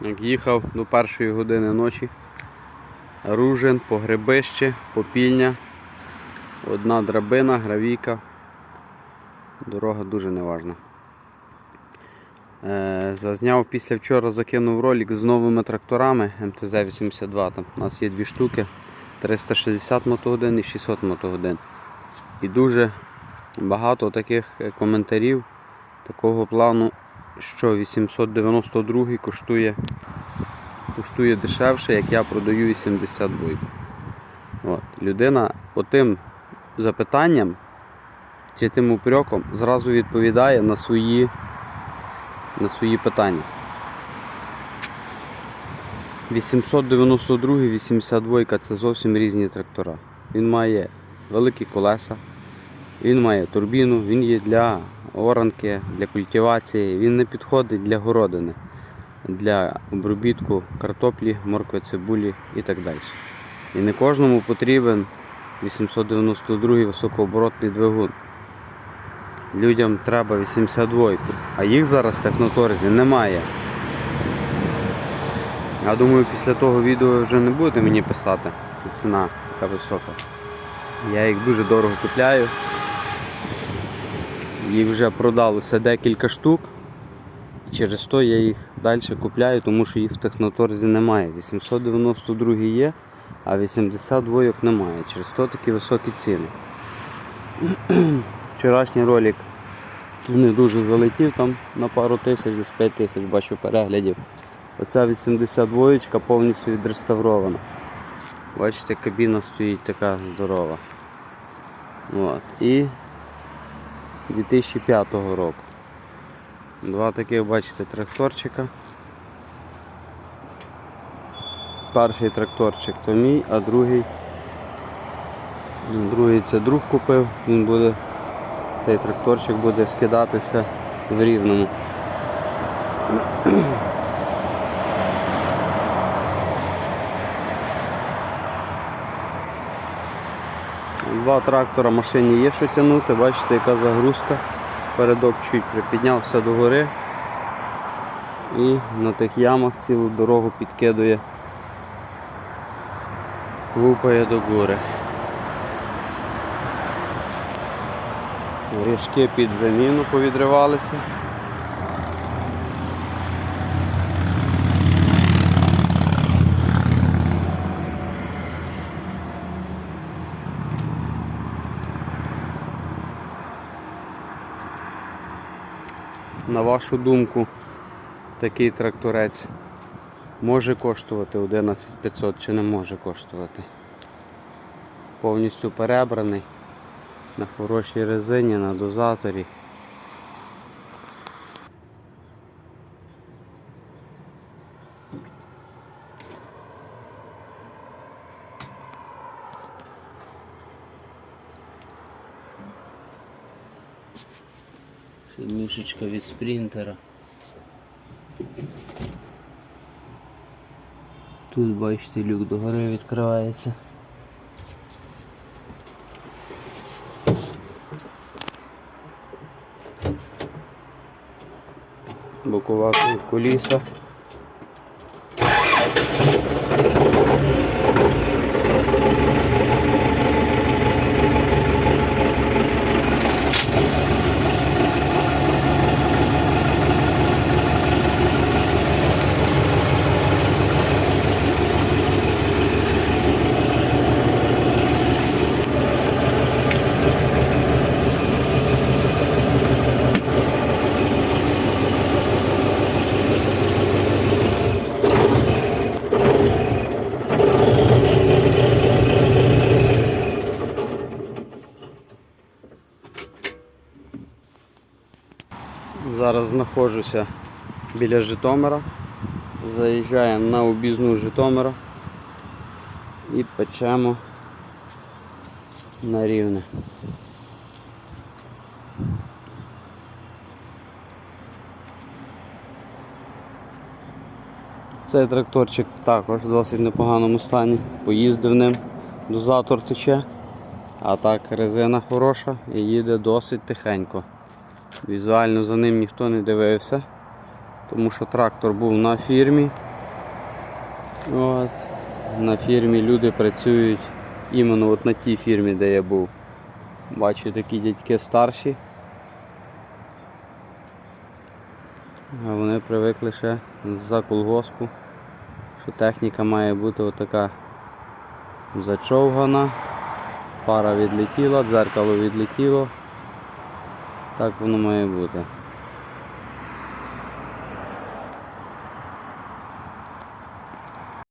Як їхав до першої години ночі. Ружин, погребище, попільня, одна драбина, гравійка. Дорога дуже неважна. Е, зазняв після вчора закинув ролик з новими тракторами МТЗ-82. Там у нас є дві штуки 360 мотогодин і 600 мотогодин. І дуже багато таких е, коментарів такого плану, що 892 коштує, коштує дешевше, як я продаю 82. От. Людина отим запитанням чи тим упреком зразу відповідає на свої, на свої питання. 892 82 це зовсім різні трактора. Він має великі колеса, він має турбіну, він є для оранки, для культивації, він не підходить для городини, для обробітку картоплі, моркви, цибулі і так далі. І не кожному потрібен 892 високооборотний двигун. Людям треба 82, а їх зараз в техноторзі немає. Я думаю, після того відео вже не будете мені писати, що ціна така висока. Я їх дуже дорого купляю. Їх вже продалося декілька штук. Через то я їх далі купляю, тому що їх в техноторзі немає. 892 є, а 82 немає. Через то такі високі ціни. Вчорашній ролик не дуже залетів там на пару тисяч, десь 5 тисяч бачу переглядів. Оця 82 повністю відреставрована. Бачите, кабіна стоїть така здорова. От. І 2005 року. Два таких, бачите, тракторчика. Перший тракторчик то мій, а другий. Другий це друг купив, він буде, цей тракторчик буде скидатися в рівному. Два трактора машині є що тягнути, бачите, яка загрузка. Передок чуть припіднявся до гори і на тих ямах цілу дорогу підкидує, лупає до гори. Ріжки під заміну повідривалися. На вашу думку, такий тракторець може коштувати 11500 чи не може коштувати? Повністю перебраний на хорошій резині, на дозаторі. Сидмішечка від спринтера. Тут бачите люк догори відкривається. Бокова куліса. Зараз знаходжуся біля Житомира. Заїжджаємо на обізну Житомира і печемо на рівне. Цей тракторчик також в досить непоганому стані. Поїздив ним, дозатор тече, а так резина хороша і їде досить тихенько. Візуально за ним ніхто не дивився, тому що трактор був на фірмі, От, на фірмі люди працюють іменно от на тій фірмі, де я був. Бачу такі дядьки старші. А вони привикли ще з-за колгоспу, що техніка має бути отака зачовгана, фара відлетіла, дзеркало відлетіло. Так воно має бути.